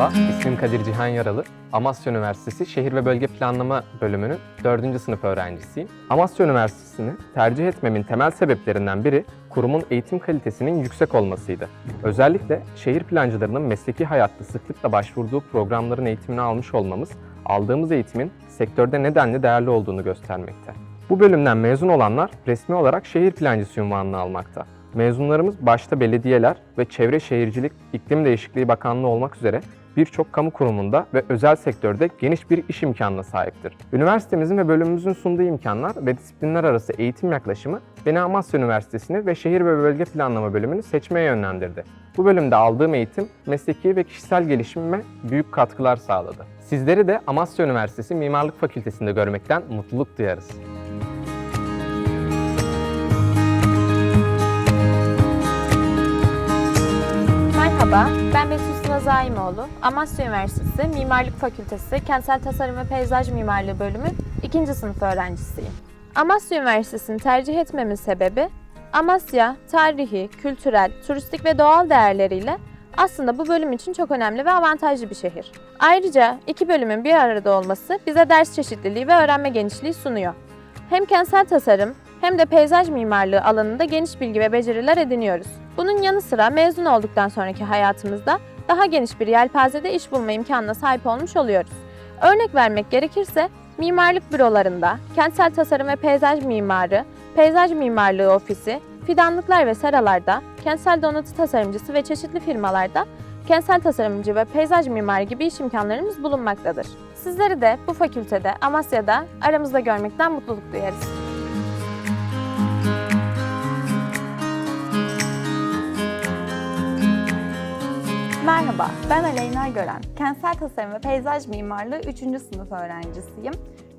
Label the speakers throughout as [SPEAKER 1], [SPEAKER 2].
[SPEAKER 1] Merhaba, ismim Kadir Cihan Yaralı. Amasya Üniversitesi Şehir ve Bölge Planlama bölümünün 4. sınıf öğrencisiyim. Amasya Üniversitesi'ni tercih etmemin temel sebeplerinden biri kurumun eğitim kalitesinin yüksek olmasıydı. Özellikle şehir plancılarının mesleki hayatta sıklıkla başvurduğu programların eğitimini almış olmamız, aldığımız eğitimin sektörde nedenli değerli olduğunu göstermekte. Bu bölümden mezun olanlar resmi olarak şehir plancısı unvanını almakta. Mezunlarımız başta belediyeler ve Çevre Şehircilik İklim Değişikliği Bakanlığı olmak üzere birçok kamu kurumunda ve özel sektörde geniş bir iş imkanına sahiptir. Üniversitemizin ve bölümümüzün sunduğu imkanlar ve disiplinler arası eğitim yaklaşımı beni Amasya Üniversitesi'ni ve Şehir ve Bölge Planlama bölümünü seçmeye yönlendirdi. Bu bölümde aldığım eğitim mesleki ve kişisel gelişimime büyük katkılar sağladı. Sizleri de Amasya Üniversitesi Mimarlık Fakültesi'nde görmekten mutluluk duyarız.
[SPEAKER 2] Merhaba, ben Betül Sıla Zaimoğlu. Amasya Üniversitesi Mimarlık Fakültesi Kentsel Tasarım ve Peyzaj Mimarlığı Bölümü 2. sınıf öğrencisiyim. Amasya Üniversitesi'ni tercih etmemin sebebi, Amasya, tarihi, kültürel, turistik ve doğal değerleriyle aslında bu bölüm için çok önemli ve avantajlı bir şehir. Ayrıca iki bölümün bir arada olması bize ders çeşitliliği ve öğrenme genişliği sunuyor. Hem kentsel tasarım hem de peyzaj mimarlığı alanında geniş bilgi ve beceriler ediniyoruz. Bunun yanı sıra mezun olduktan sonraki hayatımızda daha geniş bir yelpazede iş bulma imkanına sahip olmuş oluyoruz. Örnek vermek gerekirse mimarlık bürolarında, kentsel tasarım ve peyzaj mimarı, peyzaj mimarlığı ofisi, fidanlıklar ve seralarda, kentsel donatı tasarımcısı ve çeşitli firmalarda kentsel tasarımcı ve peyzaj mimarı gibi iş imkanlarımız bulunmaktadır. Sizleri de bu fakültede, Amasya'da aramızda görmekten mutluluk duyarız.
[SPEAKER 3] Merhaba, ben Aleyna Gören. Kentsel Tasarım ve Peyzaj Mimarlığı 3. sınıf öğrencisiyim.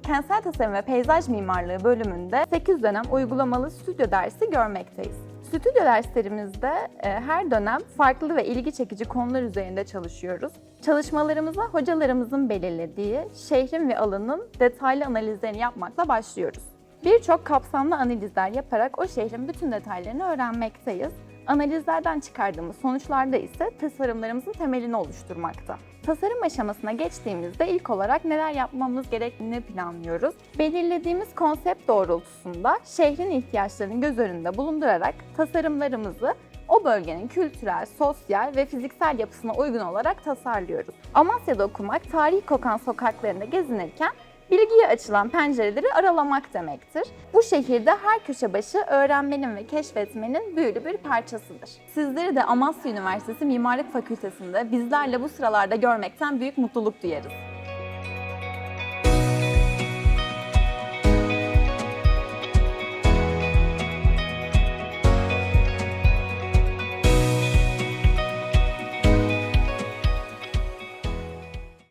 [SPEAKER 3] Kentsel Tasarım ve Peyzaj Mimarlığı bölümünde 8 dönem uygulamalı stüdyo dersi görmekteyiz. Stüdyo derslerimizde e, her dönem farklı ve ilgi çekici konular üzerinde çalışıyoruz. Çalışmalarımıza hocalarımızın belirlediği şehrin ve alanın detaylı analizlerini yapmakla başlıyoruz. Birçok kapsamlı analizler yaparak o şehrin bütün detaylarını öğrenmekteyiz. Analizlerden çıkardığımız sonuçlarda ise tasarımlarımızın temelini oluşturmakta. Tasarım aşamasına geçtiğimizde ilk olarak neler yapmamız gerektiğini planlıyoruz. Belirlediğimiz konsept doğrultusunda şehrin ihtiyaçlarını göz önünde bulundurarak tasarımlarımızı o bölgenin kültürel, sosyal ve fiziksel yapısına uygun olarak tasarlıyoruz. Amasya'da okumak, tarih kokan sokaklarında gezinirken bilgiye açılan pencereleri aralamak demektir. Bu şehirde her köşe başı öğrenmenin ve keşfetmenin büyülü bir parçasıdır. Sizleri de Amasya Üniversitesi Mimarlık Fakültesi'nde bizlerle bu sıralarda görmekten büyük mutluluk duyarız.